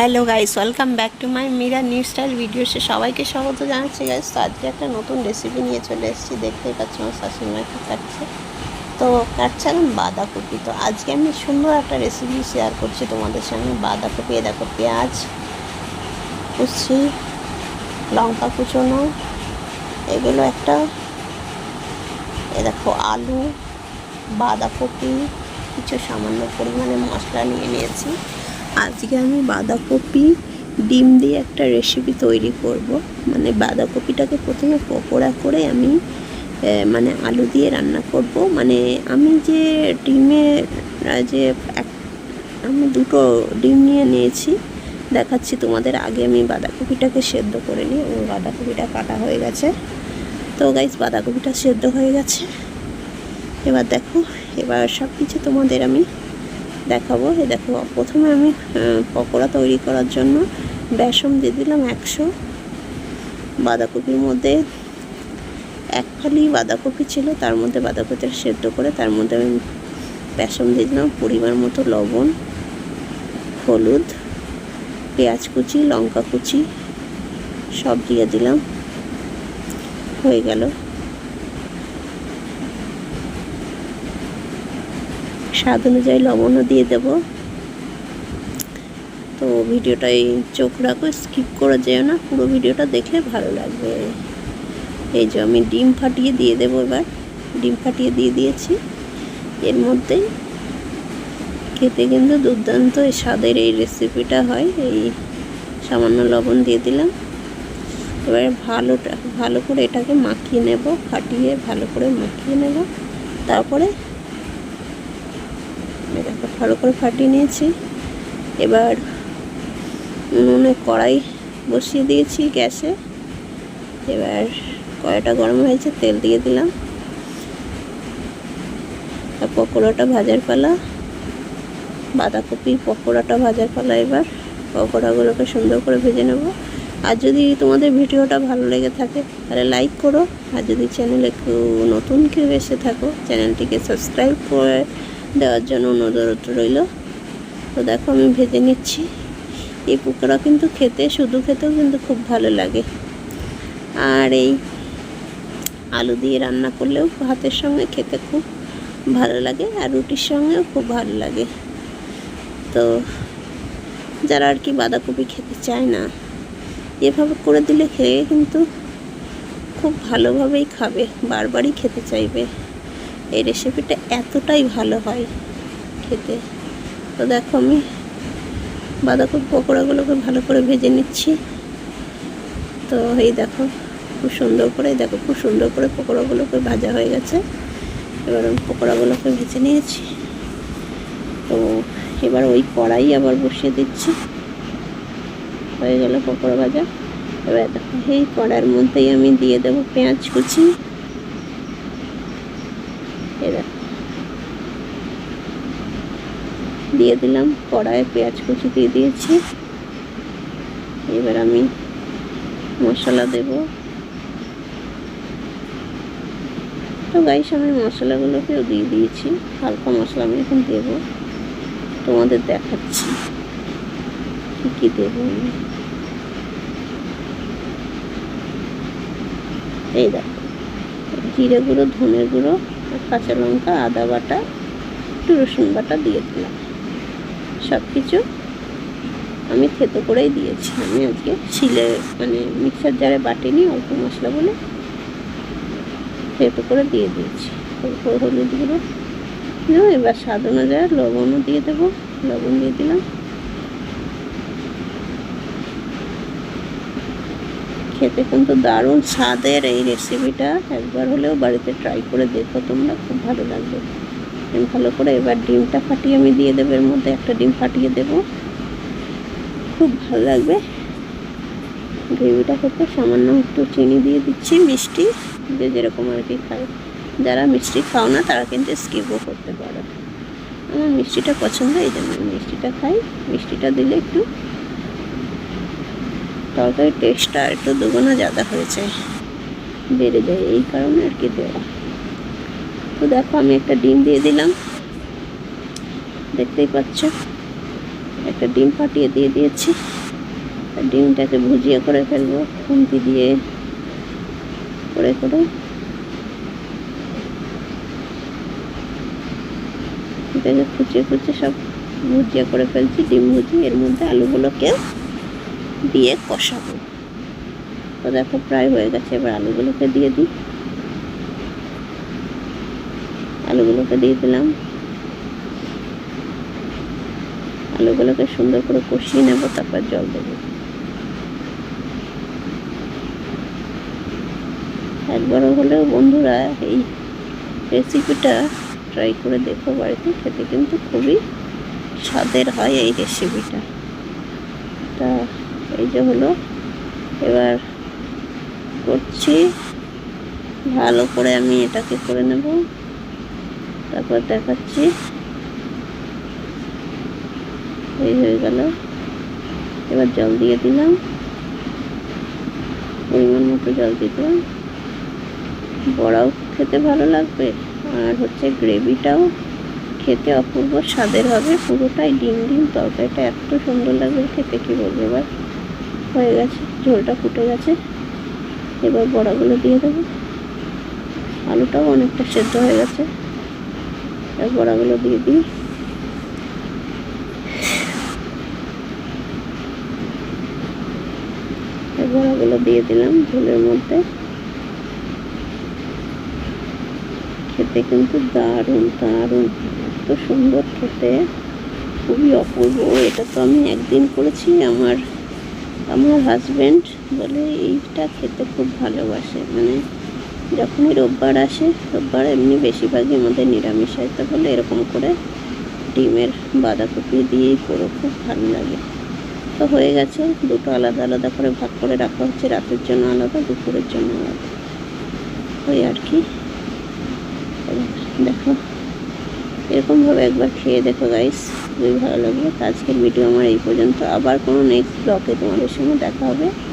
Hello guys welcome back to my Mira new style ভিডিওসে সবাইকে স্বাগত জানাচ্ছি গাইস তো আজকে একটা নতুন রেসিপি নিয়ে চলে এসেছি। দেখতেই পাচ্ছি আমার শাশুড়ি মা কি কাটছে। তো কাটছে এখন বাঁধাকপি। তো আজকে আমি সুন্দর একটা রেসিপি শেয়ার করছি তোমাদের সঙ্গে বাঁধাকপি দেখো পেঁয়াজ, কুচি, লঙ্কা কুচোনো, এগুলো একটা এ দেখো আলু, বাঁধাকপি, কিছু সামান্য পরিমাণে মশলা নিয়ে নিয়েছি। আজকে আমি বাঁধাকপি, ডিম দিয়ে একটা রেসিপি তৈরি করব। মানে বাঁধাকপিটাকে প্রথমে পকোড়া করে আমি মানে আলু দিয়ে রান্না করব। মানে আমি যে ডিমে যে এক, আমি দুটো ডিম নিয়ে নিয়েছি, দেখাচ্ছি তোমাদের আগে আমি বাঁধাকপিটাকে সেদ্ধ করে নিই। এবং বাঁধাকপিটা কাটা হয়ে গেছে। তো গাইজ বাঁধাকপিটা সেদ্ধ হয়ে গেছে। এবার দেখো, এবার সব কিছু তোমাদের আমি দেখাবো। এ দেখো, প্রথমে আমি পকোড়া তৈরি করার জন্য বেসন দিয়ে দিলাম একশো। বাঁধাকপির মধ্যে এক ফালি বাঁধাকপি ছিল, তার মধ্যে বাঁধাকপিটা সেদ্ধ করে তার মধ্যে আমি বেসন দিয়ে দিলাম পরিমাণ মতো লবণ, হলুদ, পেঁয়াজ কুচি, লঙ্কা কুচি, সব দিয়ে দিলাম। হয়ে গেল। স্বাদ অনুযায়ী লবণও দিয়ে দেব। তো ভিডিওটাই চোখ রাখো স্কিপ করা যেও না, পুরো ভিডিওটা দেখলে ভালো লাগবে। এই যে আমি ডিম ফাটিয়ে দিয়ে দেবো এবার, ডিম ফাটিয়ে দিয়ে দিয়েছি। এর মধ্যে খেতে কিন্তু দুর্দান্ত এই স্বাদের এই রেসিপিটা হয়, এই সামান্য লবণ দিয়ে দিলাম। এবারে ভালোটা, ভালো করে এটাকে মাখিয়ে নেব, ফাটিয়ে ভালো করে মাখিয়ে নেব। তারপরে ভালো করে ফাটিয়ে নিয়েছি। এবার উনুনে কড়াই বসিয়ে দিয়েছি গ্যাসে। এবার কড়াইটা গরম হয়েছে, তেল দিয়ে দিলাম। পকোড়াটা ভাজার পালা। বাঁধাকপির পকোড়াটা ভাজার পালা এবার। পকোড়াগুলোকে সুন্দর করে ভেজে নেব। আর যদি তোমাদের ভিডিওটা ভালো লেগে থাকে, তাহলে লাইক করো। আর যদি চ্যানেলে নতুন কেউ এসে থাকো চ্যানেলটিকে সাবস্ক্রাইব করে দেওয়ার জন্য অনুরোধ রইল। তো দেখো আমি ভেজে নিচ্ছি। এই পকোড়া কিন্তু খেতে, শুধু খেতেও কিন্তু খুব ভালো লাগে। আর এই আলু দিয়ে রান্না করলেও ভাতের সঙ্গে খেতে খুব ভালো লাগে আর রুটির সঙ্গেও খুব ভালো লাগে। তো যারা আর কি বাঁধাকপি খেতে চায় না, এভাবে করে দিলে খেয়ে কিন্তু খুব ভালোভাবেই খাবে, বারবারই খেতে চাইবে। এই রেসিপিটা এতটাই ভালো হয় খেতে। তো দেখো আমি বাঁধাকপি পকোড়াগুলোকে ভালো করে ভেজে নিচ্ছি। তো এই দেখো খুব সুন্দর করে, দেখো খুব সুন্দর করে পকোড়াগুলোকে ভাজা হয়ে গেছে। এবার আমি পকোড়াগুলোকে ভেজে নিয়েছি। তো এবার ওই কড়াই আবার বসিয়ে দিচ্ছি। হয়ে গেল পকোড়া ভাজা। এবার দেখো এই কড়ার মধ্যেই আমি দিয়ে দেবো পেঁয়াজ কুচি এই দেখো দিয়ে দিলাম, কড়াইয়ে পেঁয়াজ কুচি দিয়ে দিয়েছি। এবার আমি মশলা দেব। তো গাইস আমি মশলাগুলোকেও দিয়ে দিয়েছি। হালকা মশলা আমি এখন দেবো। তোমাদের দেখাচ্ছি কী কী দেবো আমি। এই দেখো, জিরে গুঁড়ো ধনের গুঁড়ো কাঁচা লঙ্কা, আদা বাটা, একটু রসুন বাটা দিয়ে দিলাম। সব কিছু আমি থেতো করেই দিয়েছি। আমি আজকে শিলে মানে মিক্সার জারে বাটিনি অল্প মশলা বলে থেতো করে দিয়ে দিয়েছি। অল্প হলুদ গুঁড়ো। এবার স্বাদ অনুযায়ী লবণও দিয়ে দেবো। লবণ দিয়ে দিলাম। খেতে কিন্তু দারুণ স্বাদের এই রেসিপিটা একবার হলেও বাড়িতে ট্রাই করে দেখো, তোমরা খুব ভালো লাগবে। ভালো করে এবার ডিমটা ফাটিয়ে আমি দিয়ে দেবো, এর মধ্যে একটা ডিম ফাটিয়ে দেবো। খুব ভালো লাগবে। গ্রেভিটা খেতে সামান্য একটু চিনি দিয়ে দিচ্ছি, মিষ্টি, যে যেরকম আর কি খায় যারা মিষ্টি খাও না, তারা কিন্তু স্কিপও করতে পারো। আমার মিষ্টিটা পছন্দ, এই জন্য মিষ্টিটা খাই। মিষ্টিটা দিলে একটু তরকারির টেস্টটা একটু দুগুণা জাদা হয়েছে বেড়ে যায়। এই কারণে আর কি দেওয়া। তো দেখো আমি একটা ডিম দিয়ে দিলাম। দেখতেই পাচ্ছ? একটা ডিম ফাটিয়ে দিয়ে দিয়েছি। ডিমটাকে ভুজিয়ে করে ফেলব, খুন্তি দিয়ে করে করে। এটাকে কুচিয়ে কুচিয়ে সব ভুজিয়া করে ফেলছি, ডিম ভুজি এর মধ্যে আলুগুলোকে দিয়ে কষাবো। তো দেখো, প্রায় হয়ে গেছে। এবার আলুগুলোকে দিয়ে দিই। আলুগুলোকে দিয়ে দিলাম। আলুগুলোকে সুন্দর করে কষিয়ে নেব, তারপর জল দেবো। একবারও হলেও বন্ধুরা, এই রেসিপিটা ট্রাই করে দেখো বাড়িতে, খেতে কিন্তু খুবই স্বাদের হয় এই রেসিপিটা তা এই যে হলো, এবার করছি। ভালো করে আমি এটাকে করে নেব। তারপর দেখাচ্ছি। এই হয়ে গেল। এবার জল দিয়ে দিলাম। পরিমাণ মতো জল দিলাম। বড়াও খেতে ভালো লাগবে। আর হচ্ছে গ্রেভিটাও খেতে অপূর্ব স্বাদের হবে। পুরোটাই ডিম ডিম তরকারিটা এত সুন্দর লাগবে খেতে, কি বলব এবার? হয়ে গেছে, ঝোলটা ফুটে গেছে। এবার বড়াগুলো দিয়ে দেবো। আলুটাও অনেকটা সেদ্ধ হয়ে গেছে। এবার বড়াগুলো দিয়ে দিই। বড়াগুলো দিয়ে দিলাম ঝোলের মধ্যে। খেতে কিন্তু দারুণ দারুণ। এত সুন্দর খেতে। খুবই অপূর্ব। এটা তো আমি একদিন করেছি, আমার আমার হাজব্যান্ড বলে এইটা খেতে খুব ভালোবাসে। মানে যখনই রোববার আসে, রোববার এমনি বেশিরভাগই আমাদের নিরামিষ হয়। তো বলে এরকম করে ডিমের বাঁধাকপি দিয়েই করো খুব ভালো লাগে। তো হয়ে গেছে, দুটো আলাদা আলাদা করে ভাগ করে রাখা হচ্ছে। রাতের জন্য আলাদা, দুপুরের জন্য আলাদা। ওই আর কি। দেখো, এরকমভাবে একবার খেয়ে দেখো গাইস খুবই ভালো লাগবে আজকের ভিডিও আমার এই পর্যন্ত। আবার কোনো নেক্সট ব্লগে তোমাদের সঙ্গে দেখা হবে।